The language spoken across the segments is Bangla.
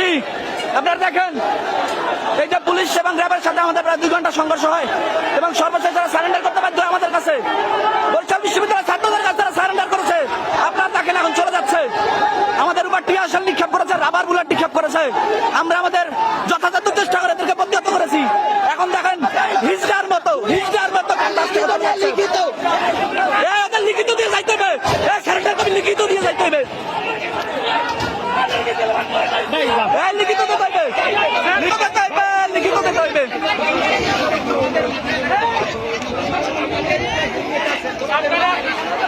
করছি আপনারা দেখেন, এই যে পুলিশ এবং র্যাবের সাথে আমাদের প্রায় দুই ঘণ্টা সংঘর্ষ হয় এবং সর্বশেষ তারা সারেন্ডার করতে বাধ্য আমাদের কাছে, বরিশাল বিশ্ববিদ্যালয়ের ছাত্রদের কাছে তারা সারেন্ডার করেছে, আপনারা দেখেন এখন চলে যাচ্ছে। আমাদের উপর টিয়াশাল নিক্ষেপ করেছে, রাবার বুলেট নিক্ষেপ করেছে। আমরা আমাদের যথাযথ চেষ্টা করে এদেরকে প্রতিহত করেছি। এখন দেখেন, হিজড়ার মতো হিজড়ার মতো ক্যাম্পাস থেকে চলে যাচ্ছে। এ, ওদের লিখিত দিয়ে যাইতে হবে এ, সারেন্ডার কবি লিখিত দিয়ে যাইতে হবে এই লিখিত দিতে হইবে লিখিত দিতে লিখিত দিতে হইবে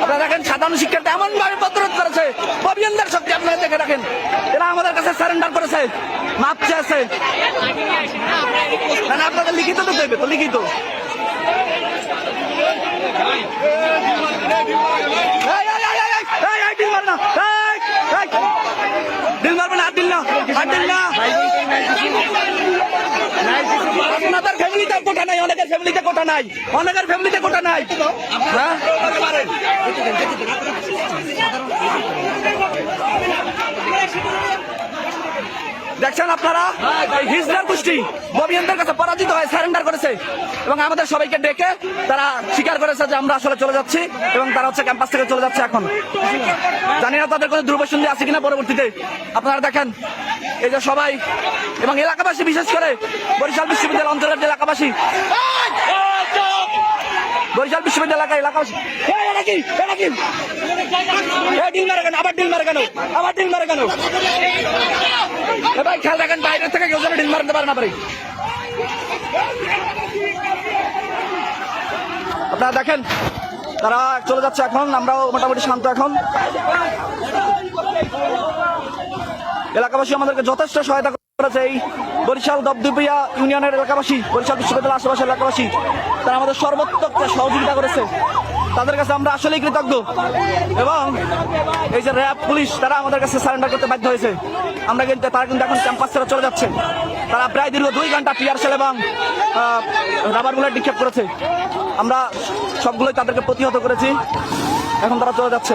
আপনারা দেখেন সাধারণ শিক্ষার্থী এমন ভাবে প্রতিরোধ করেছে। অভিযানদার শক্তি আপনারা দেখে রাখেন। এরা আমাদের কাছে সারেন্ডার করেছে। মাপ চেয়েছে। না, না, আপনাদের লিখিত দিতে হইবে তো লিখিত এই, এই, এই, এই, এই, এই, ডিল মার না, এই, এই, ডিল আপনাদের ফ্যামিলিতে কোটা নাই অনেকের ফ্যামিলিতে কোটা নাই অনেকের ফ্যামিলিতে কোটা নাই। হ্যাঁ? দেখছেন আপনারা? এই হিজলার গোষ্ঠী ববিয়ানদের কাছে পরাজিত হয়ে সারেন্ডার করেছে। এবং আমাদের সবাইকে ডেকে তারা স্বীকার করেছে যে আমরা আসলে চলে যাচ্ছি এবং তারা হচ্ছে ক্যাম্পাস থেকে চলে যাচ্ছে এখন। জানি না তাদের কোনো দুর্বসন্ধি আছে কিনা পরবর্তীতে। আপনারা দেখেন এই যে সবাই এবং এলাকাবাসী বিশেষ করে বরিশাল বিশ্ববিদ্যালয় অঞ্চলের যে এলাকাবাসী। বরিশাল বিশ্ববিদ্যালয় এলাকা এলাকাবাসী। এটা কি? এটা কি? ডিল মারে কেন? আবার ডিল মারে কেন? আবার ডিল মারে কেন? ভাই, খেয়াল রাখেন, বাইরে থেকে কেউ যেন ডিল মারতে পারে না আপনারা দেখেন, তারা চলে যাচ্ছে এখন, আমরাও মোটামুটি শান্ত এখন। এলাকাবাসী আমাদেরকে যথেষ্ট সহায়তা করেছে এই বরিশাল দবদুপিয়া ইউনিয়নের এলাকাবাসী, বরিশাল বিশ্ববিদ্যালয়ের আশেপাশের এলাকাবাসী। তারা আমাদের সর্বোত্তক সহযোগিতা করেছে। তাদের কাছে আমরা আসলেই কৃতজ্ঞ। এবং এই যে র্যাব, পুলিশ, তারা আমাদের কাছে সারেন্ডার করতে বাধ্য হয়েছে। আমরা কিন্তু, তারা কিন্তু এখন ক্যাম্পাস ছেড়ে চলে যাচ্ছে। তারা প্রায় দীর্ঘ দুই ঘণ্টা টিয়ার সেল এবং রাবার বুলেট নিক্ষেপ করেছে। আমরা সবগুলোই তাদেরকে প্রতিহত করেছি। এখন তারা চলে যাচ্ছে।